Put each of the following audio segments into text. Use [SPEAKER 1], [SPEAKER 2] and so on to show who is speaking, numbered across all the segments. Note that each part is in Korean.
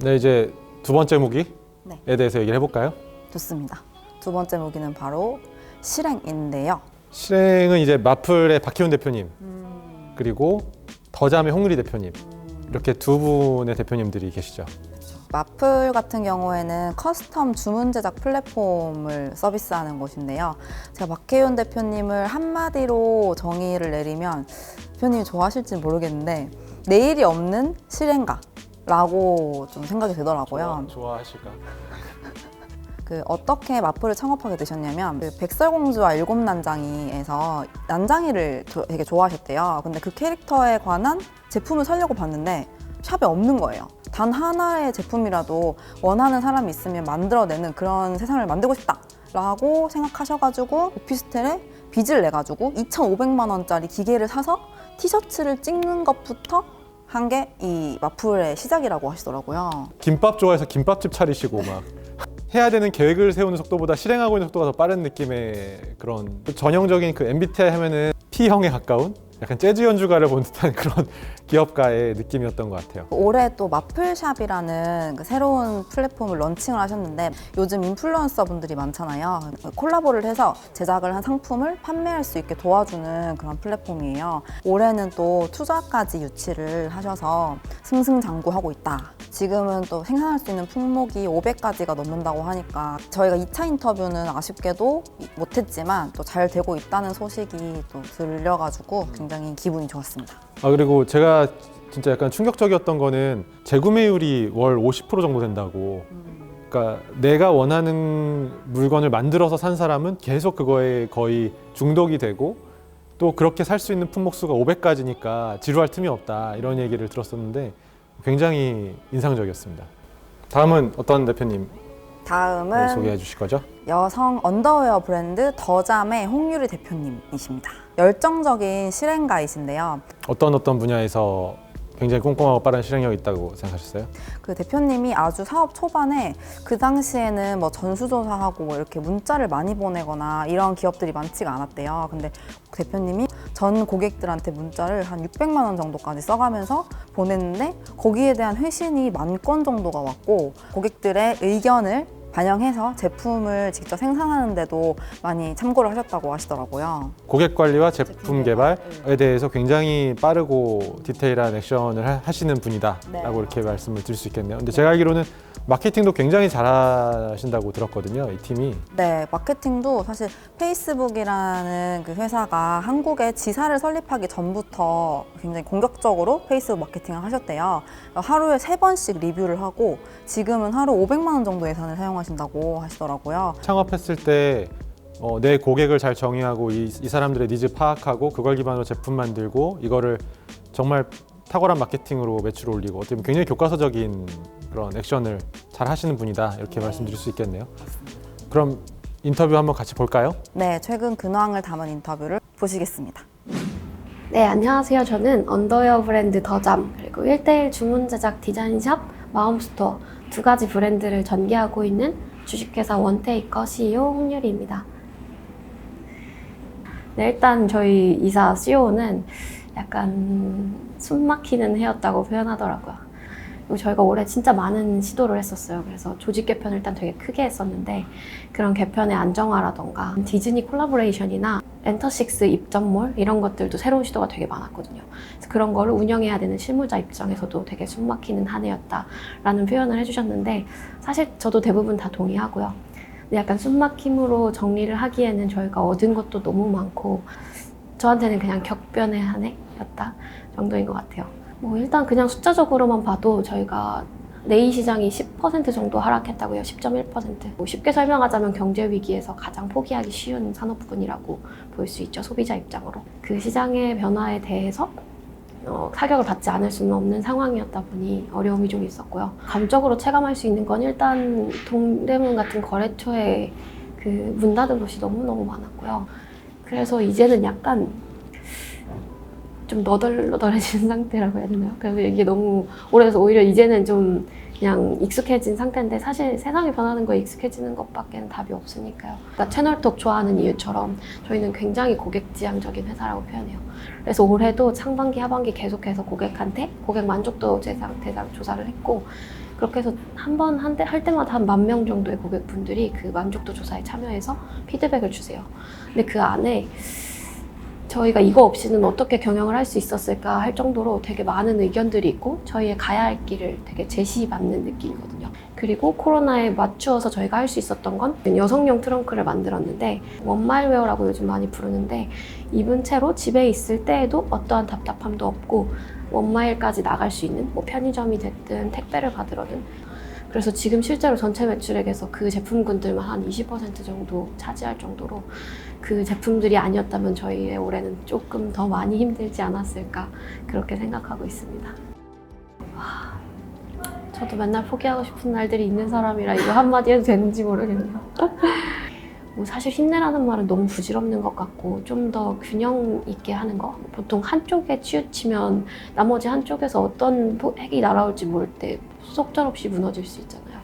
[SPEAKER 1] 네, 이제 두 번째 무기에
[SPEAKER 2] 네.
[SPEAKER 1] 대해서 얘기를 해볼까요?
[SPEAKER 2] 좋습니다. 두 번째 무기는 바로 실행인데요.
[SPEAKER 1] 실행은 이제 마플의 박희훈 대표님 그리고 더잠의 홍유리 대표님 이렇게 두 분의 대표님들이 계시죠.
[SPEAKER 2] 마플 같은 경우에는 커스텀 주문 제작 플랫폼을 서비스하는 곳인데요. 제가 박혜윤 대표님을 한마디로 정의를 내리면 대표님이 좋아하실지 모르겠는데 내일이 없는 실행가라고 좀 생각이 되더라고요.
[SPEAKER 1] 좋아하실까?
[SPEAKER 2] 그 어떻게 마플을 창업하게 되셨냐면 그 백설공주와 일곱 난장이에서 난장이를 조- 되게 좋아하셨대요. 근데 그 캐릭터에 관한 제품을 사려고 봤는데 샵에 없는 거예요. 단 하나의 제품이라도 원하는 사람이 있으면 만들어내는 그런 세상을 만들고 싶다 라고 생각하셔가지고 오피스텔에 빚을 내가지고 2,500만 원짜리 기계를 사서 티셔츠를 찍는 것부터 한 게 이 마플의 시작이라고 하시더라고요.
[SPEAKER 1] 김밥 좋아해서 김밥집 차리시고 막 해야 되는 계획을 세우는 속도보다 실행하고 있는 속도가 더 빠른 느낌의 그런 전형적인 그 MBTI 하면은 P형에 가까운 약간 재즈 연주가를 본 듯한 그런 기업가의 느낌이었던 것 같아요.
[SPEAKER 2] 올해 또 마플샵이라는 그 새로운 플랫폼을 런칭을 하셨는데 요즘 인플루언서 분들이 많잖아요. 콜라보를 해서 제작을 한 상품을 판매할 수 있게 도와주는 그런 플랫폼이에요. 올해는 또 투자까지 유치를 하셔서 승승장구하고 있다. 지금은 또 생산할 수 있는 품목이 500가지가 넘는다고 하니까 저희가 2차 인터뷰는 아쉽게도 못했지만 또 잘 되고 있다는 소식이 또 들려가지고 굉장히 기분이 좋았습니다.
[SPEAKER 1] 아 그리고 제가 진짜 약간 충격적이었던 거는 재구매율이 월 50% 정도 된다고. 그러니까 내가 원하는 물건을 만들어서 산 사람은 계속 그거에 거의 중독이 되고 또 그렇게 살 수 있는 품목 수가 500가지니까 지루할 틈이 없다 이런 얘기를 들었었는데 굉장히 인상적이었습니다. 다음은 어떤 대표님
[SPEAKER 2] 다음은
[SPEAKER 1] 소개해 주실 거죠?
[SPEAKER 2] 여성 언더웨어 브랜드 더잠의 홍유리 대표님이십니다. 열정적인 실행가이신데요.
[SPEAKER 1] 어떤 어떤 분야에서 굉장히 꼼꼼하고 빠른 실행력이 있다고 생각하셨어요?
[SPEAKER 2] 그 대표님이 아주 사업 초반에 그 당시에는 뭐 전수조사하고 뭐 이렇게 문자를 많이 보내거나 이런 기업들이 많지가 않았대요. 근데 그 대표님이 전 고객들한테 문자를 한 600만 원 정도까지 써가면서 보냈는데 거기에 대한 회신이 만 건 정도가 왔고 고객들의 의견을 반영해서 제품을 직접 생산하는데도 많이 참고를 하셨다고 하시더라고요.
[SPEAKER 1] 고객 관리와 제품
[SPEAKER 2] 제품
[SPEAKER 1] 개발에
[SPEAKER 2] 개발,
[SPEAKER 1] 대해서 굉장히 빠르고 디테일한 액션을 하- 하시는 분이다라고
[SPEAKER 2] 네.
[SPEAKER 1] 이렇게 말씀을 드릴 수 있겠네요. 근데 제가 알기로는 마케팅도 굉장히 잘하신다고 들었거든요. 이 팀이
[SPEAKER 2] 네, 마케팅도 사실 페이스북이라는 그 회사가 한국에 지사를 설립하기 전부터 굉장히 공격적으로 페이스북 마케팅을 하셨대요. 하루에 세 번씩 리뷰를 하고 지금은 하루 500만 원 정도 예산을 사용하신다고 하시더라고요.
[SPEAKER 1] 창업했을 때 어, 내 고객을 잘 정의하고 이, 이 사람들의 니즈 파악하고 그걸 기반으로 제품 만들고 이거를 정말 탁월한 마케팅으로 매출 올리고 어떻게 보면 굉장히 교과서적인 그런 액션을 잘 하시는 분이다 이렇게
[SPEAKER 2] 네.
[SPEAKER 1] 말씀드릴 수 있겠네요. 그럼 인터뷰 한번 같이 볼까요?
[SPEAKER 2] 네, 최근 근황을 담은 인터뷰를 보시겠습니다.
[SPEAKER 3] 네, 안녕하세요. 저는 언더웨어 브랜드 더잠, 그리고 1대1 주문 제작 디자인샵 마음스토어 두 가지 브랜드를 전개하고 있는 주식회사 원테이커 CEO 홍유리입니다. 네, 일단 저희 이사 CEO는 약간 숨 막히는 해였다고 표현하더라고요. 저희가 올해 진짜 많은 시도를 했었어요. 그래서 조직 개편을 일단 되게 크게 했었는데 그런 개편의 안정화라던가 디즈니 콜라보레이션이나 엔터식스 입점몰 이런 것들도 새로운 시도가 되게 많았거든요. 그래서 그런 거를 운영해야 되는 실무자 입장에서도 되게 숨막히는 한 해였다라는 표현을 해주셨는데 사실 저도 대부분 다 동의하고요. 약간 숨막힘으로 정리를 하기에는 저희가 얻은 것도 너무 많고 저한테는 그냥 격변의 한 해였다 정도인 것 같아요. 뭐 일단 그냥 숫자적으로만 봐도 저희가 내일 시장이 10% 정도 하락했다고요. 10.1%. 뭐 쉽게 설명하자면 경제 위기에서 가장 포기하기 쉬운 산업군이라고 볼 수 있죠. 소비자 입장으로. 그 시장의 변화에 대해서 어, 타격을 받지 않을 수는 없는 상황이었다 보니 어려움이 좀 있었고요. 감적으로 체감할 수 있는 건 일단 동대문 같은 거래처에 그문 닫은 곳이 너무너무 많았고요. 그래서 이제는 약간 좀 너덜너덜해진 상태라고 해야 되나요? 그래서 이게 너무 오래돼서 오히려 이제는 좀 그냥 익숙해진 상태인데 사실 세상이 변하는 거에 익숙해지는 것밖에는 답이 없으니까요. 그러니까 채널톡 좋아하는 이유처럼 저희는 굉장히 고객지향적인 회사라고 표현해요. 그래서 올해도 상반기, 하반기 계속해서 고객한테 고객 만족도 대상, 대상 조사를 했고 그렇게 해서 한 번 한 대 할 때마다 한 만 명 정도의 고객분들이 그 만족도 조사에 참여해서 피드백을 주세요. 근데 그 안에 저희가 이거 없이는 어떻게 경영을 할 수 있었을까 할 정도로 되게 많은 의견들이 있고 저희의 가야 할 길을 되게 제시받는 느낌이거든요. 그리고 코로나에 맞추어서 저희가 할 수 있었던 건 여성용 트렁크를 만들었는데 원마일웨어라고 요즘 많이 부르는데 입은 채로 집에 있을 때에도 어떠한 답답함도 없고 원마일까지 나갈 수 있는 뭐 편의점이 됐든 택배를 받으러든 그래서 지금 실제로 전체 매출액에서 그 제품군들만 한 20% 정도 차지할 정도로 그 제품들이 아니었다면 저희의 올해는 조금 더 많이 힘들지 않았을까 그렇게 생각하고 있습니다. 와, 저도 맨날 포기하고 싶은 날들이 있는 사람이라 이거 한마디 해도 되는지 모르겠네요. 뭐 사실 힘내라는 말은 너무 부질없는 것 같고 좀 더 균형 있게 하는 거 보통 한쪽에 치우치면 나머지 한쪽에서 어떤 포- 핵이 날아올지 모를 때 속절 없이 무너질 수 있잖아요.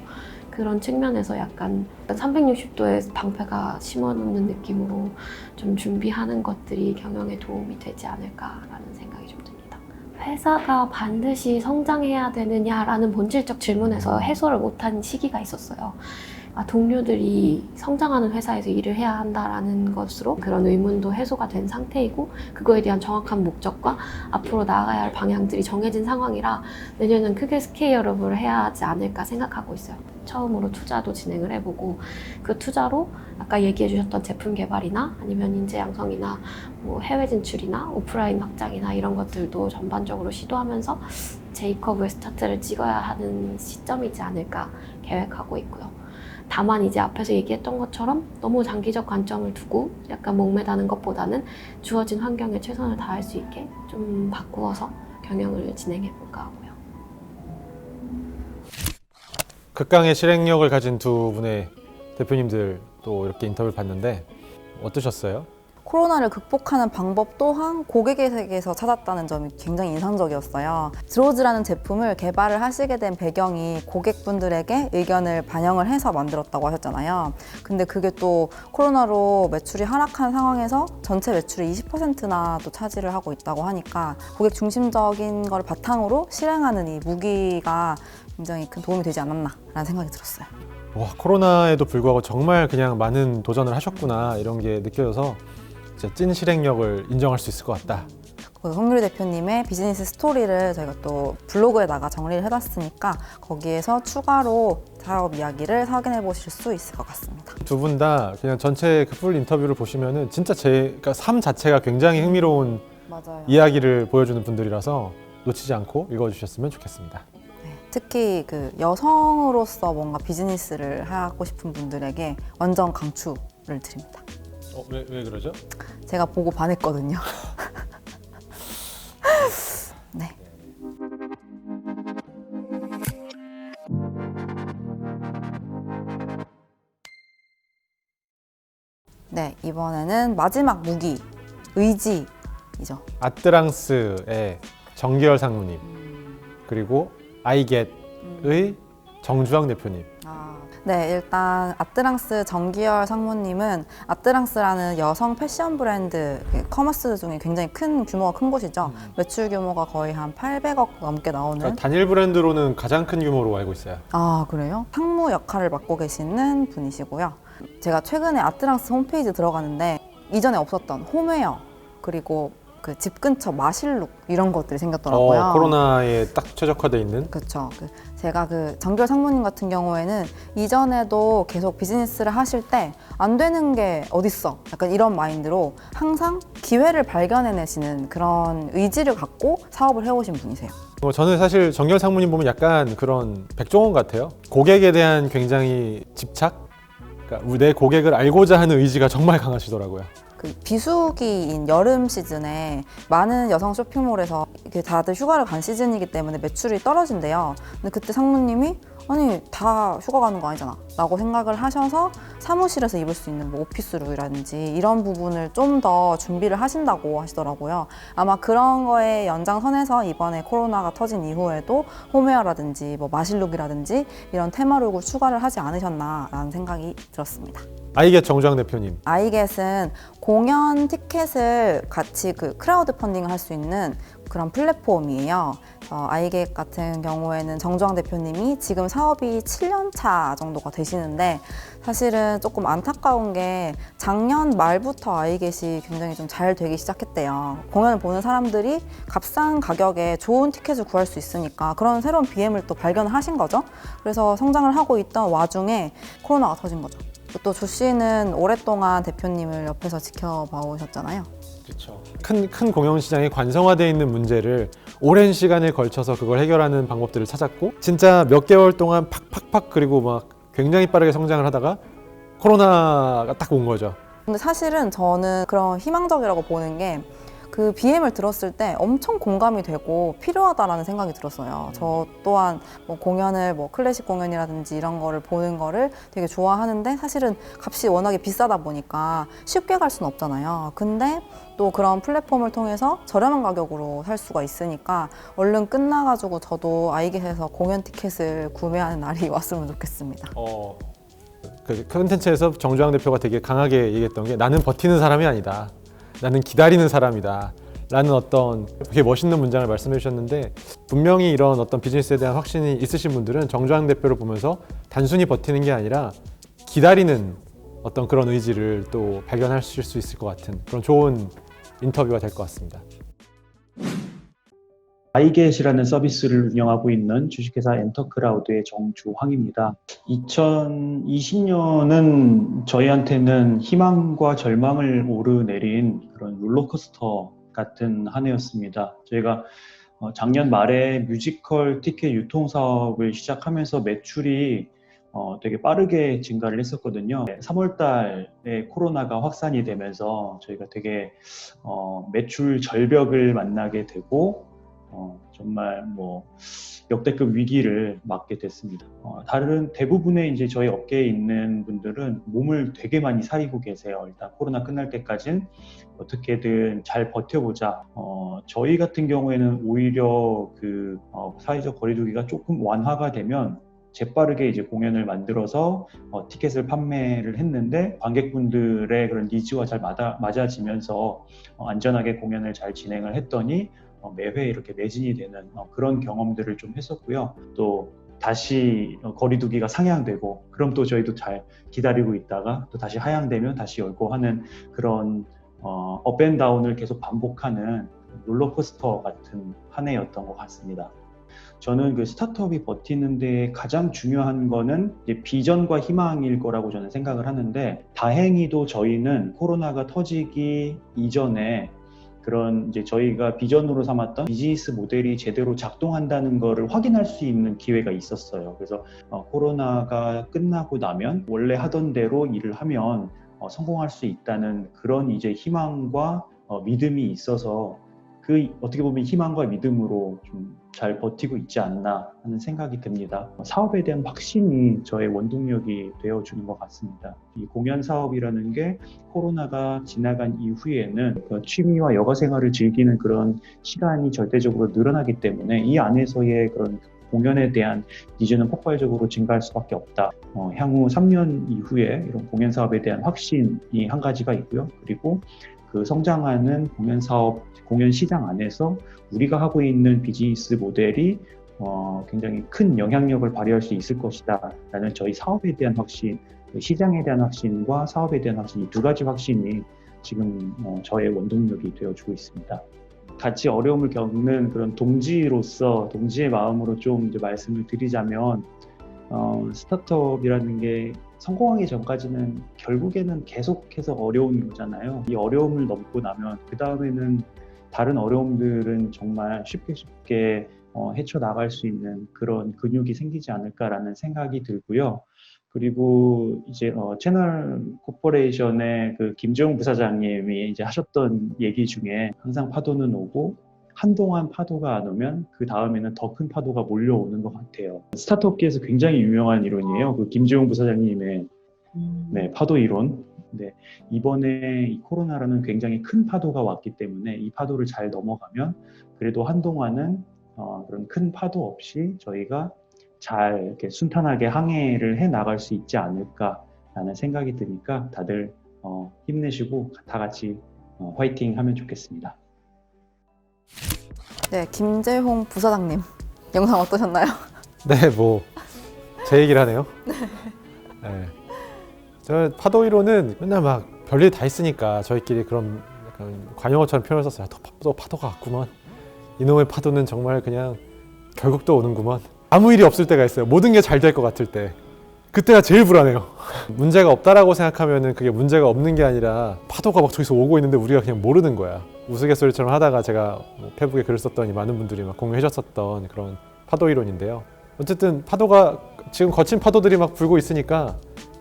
[SPEAKER 3] 그런 측면에서 약간 360도의 방패가 심어놓는 느낌으로 좀 준비하는 것들이 경영에 도움이 되지 않을까라는 생각이 좀 듭니다. 회사가 반드시 성장해야 되느냐라는 본질적 질문에서 해소를 못한 시기가 있었어요. 아, 동료들이 성장하는 회사에서 일을 해야 한다라는 것으로 그런 의문도 해소가 된 상태이고 그거에 대한 정확한 목적과 앞으로 나아가야 할 방향들이 정해진 상황이라 내년은 크게 스케일업을 해야 하지 않을까 생각하고 있어요. 처음으로 투자도 진행을 해보고 그 투자로 아까 얘기해 주셨던 제품 개발이나 아니면 인재 양성이나 뭐 해외 진출이나 오프라인 확장이나 이런 것들도 전반적으로 시도하면서 제이커브의 스타트를 찍어야 하는 시점이지 않을까 계획하고 있고요. 다만 이제 앞에서 얘기했던 것처럼 너무 장기적 관점을 두고 약간 목매다는 것보다는 주어진 환경에 최선을 다할 수 있게 좀 바꾸어서 경영을 진행해 볼까 하고요.
[SPEAKER 1] 극강의 실행력을 가진 두 분의 대표님들 또 이렇게 인터뷰를 봤는데 어떠셨어요?
[SPEAKER 2] 코로나를 극복하는 방법 또한 고객에게서 찾았다는 점이 굉장히 인상적이었어요. 드로즈라는 제품을 개발을 하시게 된 배경이 고객분들에게 의견을 반영을 해서 만들었다고 하셨잖아요. 근데 그게 또 코로나로 매출이 하락한 상황에서 전체 매출의 20%나 또 차지를 하고 있다고 하니까 고객 중심적인 걸 바탕으로 실행하는 이 무기가 굉장히 큰 도움이 되지 않았나라는 생각이 들었어요.
[SPEAKER 1] 와 코로나에도 불구하고 정말 그냥 많은 도전을 하셨구나 이런 게 느껴져서 진짜 찐 실행력을 인정할 수 있을 것 같다.
[SPEAKER 2] 그 홍유리 대표님의 비즈니스 스토리를 저희가 또 블로그에다가 정리를 해놨으니까 거기에서 추가로 사업 이야기를 확인해 보실 수 있을 것 같습니다.
[SPEAKER 1] 두 분 다 그냥 전체 그 풀 인터뷰를 보시면은 진짜 제 그러니까 삶 자체가 굉장히 흥미로운
[SPEAKER 2] 맞아요.
[SPEAKER 1] 이야기를 보여주는 분들이라서 놓치지 않고 읽어주셨으면 좋겠습니다.
[SPEAKER 2] 특히 그 여성으로서 뭔가 비즈니스를 하고 싶은 분들에게 완전 강추를 드립니다.
[SPEAKER 1] 어, 왜, 왜 그러죠?
[SPEAKER 2] 제가 보고 반했거든요. 네. 네, 이번에는 마지막 무기, 의지이죠.
[SPEAKER 1] 아뜨랑스의 정기열 상무님 그리고 아이겟의 정주황 대표님.
[SPEAKER 2] 네, 일단 아뜨랑스 정기열 상무님은 아뜨랑스라는 여성 패션 브랜드 커머스 중에 굉장히 큰 규모가 큰 곳이죠. 매출 규모가 거의 한 800억 넘게 나오는.
[SPEAKER 1] 그러니까 단일 브랜드로는 가장 큰 규모로 알고 있어요.
[SPEAKER 2] 아, 그래요? 상무 역할을 맡고 계시는 분이시고요. 제가 최근에 아뜨랑스 홈페이지 들어가는데 이전에 없었던 홈웨어 그리고 그 집 근처 마실룩 이런 것들이 생겼더라고요.
[SPEAKER 1] 어, 코로나에 딱 최적화돼 있는
[SPEAKER 2] 그렇죠. 그 제가 그 정결 상무님 같은 경우에는 이전에도 계속 비즈니스를 하실 때 안 되는 게 어딨어. 약간 이런 마인드로 항상 기회를 발견해내시는 그런 의지를 갖고 사업을 해오신 분이세요.
[SPEAKER 1] 뭐 저는 사실 정결 상무님 보면 약간 그런 백종원 같아요. 고객에 대한 굉장히 집착. 그러니까 내 고객을 알고자 하는 의지가 정말 강하시더라고요.
[SPEAKER 2] 그 비수기인 여름 시즌에 많은 여성 쇼핑몰에서 이렇게 다들 휴가를 간 시즌이기 때문에 매출이 떨어진대요. 근데 그때 상무님이 아니 다 휴가 가는 거 아니잖아. 라고 생각을 하셔서 사무실에서 입을 수 있는 뭐 오피스룩이라든지 이런 부분을 좀 더 준비를 하신다고 하시더라고요. 아마 그런 거에 연장선에서 이번에 코로나가 터진 이후에도 홈웨어라든지 뭐 마실룩이라든지 이런 테마룩을 추가를 하지 않으셨나라는 생각이 들었습니다.
[SPEAKER 1] 아이겟 정주환 대표님.
[SPEAKER 2] 아이겟은 공연 티켓을 같이 그 크라우드 펀딩을 할 수 있는 그런 플랫폼이에요. 어, 아이겟 같은 경우에는 정주환 대표님이 지금 사업이 7년 차 정도가 되시는데 사실은 조금 안타까운 게 작년 말부터 아이겟이 굉장히 좀 잘 되기 시작했대요. 공연을 보는 사람들이 값싼 가격에 좋은 티켓을 구할 수 있으니까 그런 새로운 BM을 또 발견하신 거죠. 그래서 성장을 하고 있던 와중에 코로나가 터진 거죠. 또 조 씨는 오랫동안 대표님을 옆에서 지켜봐 오셨잖아요.
[SPEAKER 1] 그렇죠. 큰, 큰 공연 시장이 관성화되어 있는 문제를 오랜 시간을 걸쳐서 그걸 해결하는 방법들을 찾았고 진짜 몇 개월 동안 팍팍팍 그리고 막 굉장히 빠르게 성장을 하다가 코로나가 딱 온 거죠.
[SPEAKER 2] 근데 사실은 저는 그런 희망적이라고 보는 게 그 BM을 들었을 때 엄청 공감이 되고 필요하다라는 생각이 들었어요. 저 또한 뭐 공연을 뭐 클래식 공연이라든지 이런 거를 보는 거를 되게 좋아하는데 사실은 값이 워낙에 비싸다 보니까 쉽게 갈 수는 없잖아요. 근데 또 그런 플랫폼을 통해서 저렴한 가격으로 살 수가 있으니까 얼른 끝나가지고 저도 아이겟에서 공연 티켓을 구매하는 날이 왔으면 좋겠습니다.
[SPEAKER 1] 어. 그 컨텐츠에서 정주환 대표가 되게 강하게 얘기했던 게 나는 버티는 사람이 아니다. 나는 기다리는 사람이다. 라는 어떤 되게 멋있는 문장을 말씀해 주셨는데 분명히 이런 어떤 비즈니스에 대한 확신이 있으신 분들은 정주환 대표를 보면서 단순히 버티는 게 아니라 기다리는 어떤 그런 의지를 또 발견하실 수 있을 것 같은 그런 좋은 인터뷰가 될 것 같습니다.
[SPEAKER 4] 아이겟이라는 서비스를 운영하고 있는 주식회사 엔터크라우드의 정주황입니다. 2020년은 저희한테는 희망과 절망을 오르내린 그런 롤러코스터 같은 한 해였습니다. 저희가 어, 작년 말에 뮤지컬 티켓 유통 사업을 시작하면서 매출이 어, 되게 빠르게 증가를 했었거든요. 3월 달에 코로나가 확산이 되면서 저희가 되게 어, 매출 절벽을 만나게 되고 어, 정말 뭐 역대급 위기를 맞게 됐습니다. 어, 다른 대부분의 이제 저희 업계에 있는 분들은 몸을 되게 많이 사리고 계세요. 일단 코로나 끝날 때까진 어떻게든 잘 버텨보자. 어, 저희 같은 경우에는 오히려 그 어, 사회적 거리두기가 조금 완화가 되면 재빠르게 이제 공연을 만들어서 어, 티켓을 판매를 했는데 관객분들의 그런 니즈와 잘 맞아, 맞아지면서 어, 안전하게 공연을 잘 진행을 했더니 어, 매회 이렇게 매진이 되는 어, 그런 경험들을 좀 했었고요. 또 다시 어, 거리두기가 상향되고 그럼 또 저희도 잘 기다리고 있다가 또 다시 하향되면 다시 열고 하는 그런 어, 업앤다운을 계속 반복하는 롤러코스터 같은 한 해였던 것 같습니다. 저는 그 스타트업이 버티는 데 가장 중요한 거는 비전과 희망일 거라고 저는 생각을 하는데 다행히도 저희는 코로나가 터지기 이전에 그런 이제 저희가 비전으로 삼았던 비즈니스 모델이 제대로 작동한다는 거를 확인할 수 있는 기회가 있었어요. 그래서 어, 코로나가 끝나고 나면 원래 하던 대로 일을 하면 어, 성공할 수 있다는 그런 이제 희망과 어, 믿음이 있어서 그 어떻게 보면 희망과 믿음으로 좀 잘 버티고 있지 않나 하는 생각이 듭니다. 사업에 대한 확신이 저의 원동력이 되어주는 것 같습니다. 이 공연 사업이라는 게 코로나가 지나간 이후에는 그 취미와 여가 생활을 즐기는 그런 시간이 절대적으로 늘어나기 때문에 이 안에서의 그런 공연에 대한 니즈는 폭발적으로 증가할 수밖에 없다. 어, 향후 3년 이후에 이런 공연 사업에 대한 확신이 한 가지가 있고요. 그리고 그 성장하는 공연 사업, 공연 시장 안에서 우리가 하고 있는 비즈니스 모델이 어, 굉장히 큰 영향력을 발휘할 수 있을 것이다. 라는 저희 사업에 대한 확신, 그 시장에 대한 확신과 사업에 대한 확신, 이 두 가지 확신이 지금 어, 저의 원동력이 되어주고 있습니다. 같이 어려움을 겪는 그런 동지로서 동지의 마음으로 좀 이제 말씀을 드리자면 어, 스타트업이라는 게 성공하기 전까지는 결국에는 계속해서 어려운 거잖아요. 이 어려움을 넘고 나면 그 다음에는 다른 어려움들은 정말 쉽게 쉽게 어, 헤쳐나갈 수 있는 그런 근육이 생기지 않을까라는 생각이 들고요. 그리고 이제 어, 채널 코퍼레이션의 그 김재용 부사장님이 이제 하셨던 얘기 중에 항상 파도는 오고 한동안 파도가 안 오면 그 다음에는 더 큰 파도가 몰려오는 것 같아요. 스타트업계에서 굉장히 유명한 이론이에요. 그 김지용 부사장님의 네, 파도 이론. 네, 이번에 이 코로나라는 굉장히 큰 파도가 왔기 때문에 이 파도를 잘 넘어가면 그래도 한동안은 어, 그런 큰 파도 없이 저희가 잘 이렇게 순탄하게 항해를 해 나갈 수 있지 않을까라는 생각이 드니까 다들 어, 힘내시고 다 같이 어, 화이팅 하면 좋겠습니다.
[SPEAKER 2] 네, 김재홍 부사장님 영상 어떠셨나요?
[SPEAKER 1] 네, 뭐 제 얘기를 하네요. 네. 저 파도 이론은 맨날 막 별일 다 있으니까 저희끼리 그런 약간 관용어처럼 표현을 썼어요. 또, 파- 또 파도가 왔구먼. 이놈의 파도는 정말 그냥 결국 또 오는구먼. 아무 일이 없을 때가 있어요. 모든 게 잘 될 것 같을 때. 그때가 제일 불안해요. 문제가 없다라고 생각하면은 그게 문제가 없는 게 아니라 파도가 막 저기서 오고 있는데 우리가 그냥 모르는 거야. 우스갯소리처럼 하다가 제가 뭐 페북에 글을 썼더니 많은 분들이 막 공유해 줬었던 그런 파도 이론인데요. 어쨌든 파도가 지금 거친 파도들이 막 불고 있으니까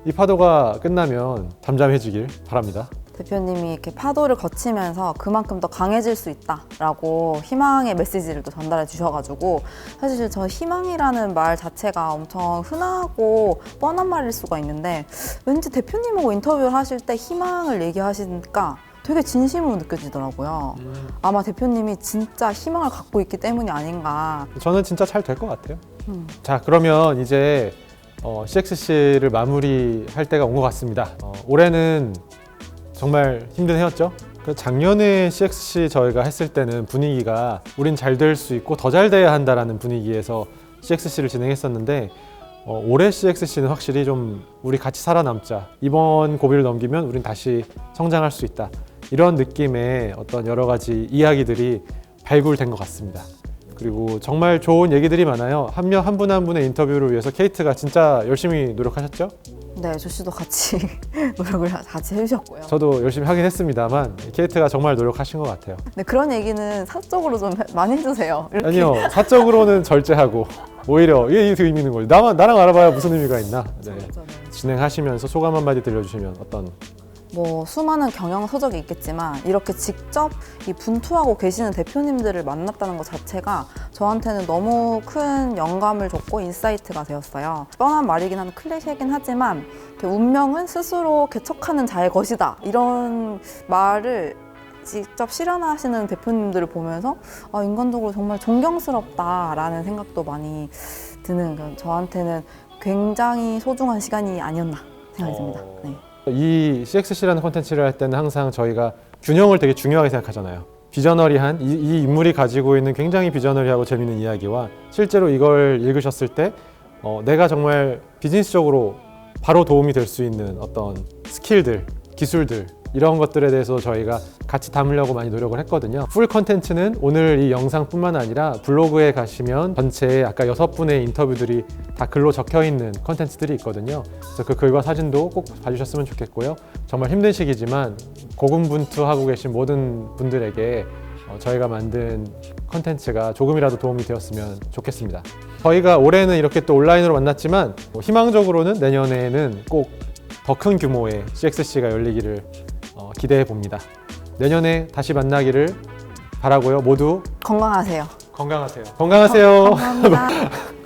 [SPEAKER 1] 이 파도가 끝나면 잠잠해지길 바랍니다.
[SPEAKER 2] 대표님이 이렇게 파도를 거치면서 그만큼 더 강해질 수 있다라고 희망의 메시지를 또 전달해 주셔가지고 사실 저 희망이라는 말 자체가 엄청 흔하고 뻔한 말일 수가 있는데 왠지 대표님하고 인터뷰를 하실 때 희망을 얘기하시니까 되게 진심으로 느껴지더라고요. 아마 대표님이 진짜 희망을 갖고 있기 때문이 아닌가.
[SPEAKER 1] 저는 진짜 잘 될 것 같아요.
[SPEAKER 2] 음.
[SPEAKER 1] 자 그러면 이제 어, CXC를 마무리할 때가 온 것 같습니다. 어, 올해는 정말 힘든 해였죠. 그 작년에 CXC 저희가 했을 때는 분위기가 우린 잘 될 수 있고 더 잘 돼야 한다라는 분위기에서 CXC를 진행했었는데 어, 올해 CXC는 확실히 좀 우리 같이 살아남자 이번 고비를 넘기면 우린 다시 성장할 수 있다 이런 느낌의 어떤 여러 가지 이야기들이 발굴된 것 같습니다. 그리고 정말 좋은 얘기들이 많아요. 한 명 한 분 한 분의 인터뷰를 위해서 케이트가 진짜 열심히 노력하셨죠?
[SPEAKER 2] 네, 조씨도 같이 노력을 같이 해주셨고요.
[SPEAKER 1] 저도 열심히 하긴 했습니다만 케이트가 정말 노력하신 것 같아요.
[SPEAKER 2] 네, 그런 얘기는 사적으로 좀 해- 많이 해주세요. 이렇게.
[SPEAKER 1] 아니요, 사적으로는 절제하고 오히려 이게 이게 의미 있는 거예요. 나만 나랑 알아봐야 무슨 의미가 있나? 네. 진행하시면서 소감 한 마디 들려주시면 어떤
[SPEAKER 2] 뭐 수많은 경영 서적이 있겠지만 이렇게 직접 이 분투하고 계시는 대표님들을 만났다는 것 자체가 저한테는 너무 큰 영감을 줬고 인사이트가 되었어요. 뻔한 말이긴 한 클리셰이긴 하지만 운명은 스스로 개척하는 자의 것이다 이런 말을 직접 실현하시는 대표님들을 보면서 아, 인간적으로 정말 존경스럽다라는 생각도 많이 드는 저한테는 굉장히 소중한 시간이 아니었나 생각이 듭니다.
[SPEAKER 1] 어.
[SPEAKER 2] 네.
[SPEAKER 1] 이 CXC라는 콘텐츠를 할 때는 항상 저희가 균형을 되게 중요하게 생각하잖아요. 비저너리한 이, 이 인물이 가지고 있는 굉장히 비저너리하고 재밌는 이야기와 실제로 이걸 읽으셨을 때 어, 내가 정말 비즈니스적으로 바로 도움이 될 수 있는 어떤 스킬들, 기술들 이런 것들에 대해서 저희가 같이 담으려고 많이 노력을 했거든요. 풀 컨텐츠는 오늘 이 영상뿐만 아니라 블로그에 가시면 전체 아까 여섯 분의 인터뷰들이 다 글로 적혀 있는 컨텐츠들이 있거든요. 그래서 그 글과 사진도 꼭 봐주셨으면 좋겠고요. 정말 힘든 시기지만 고군분투하고 계신 모든 분들에게 어, 저희가 만든 컨텐츠가 조금이라도 도움이 되었으면 좋겠습니다. 저희가 올해는 이렇게 또 온라인으로 만났지만 뭐 희망적으로는 내년에는 꼭 더 큰 규모의 CXC가 열리기를 어, 기대해 봅니다. 내년에 다시 만나기를 바라고요. 모두
[SPEAKER 2] 건강하세요.
[SPEAKER 1] 건강하세요. 건강하세요.
[SPEAKER 2] 감사합니다.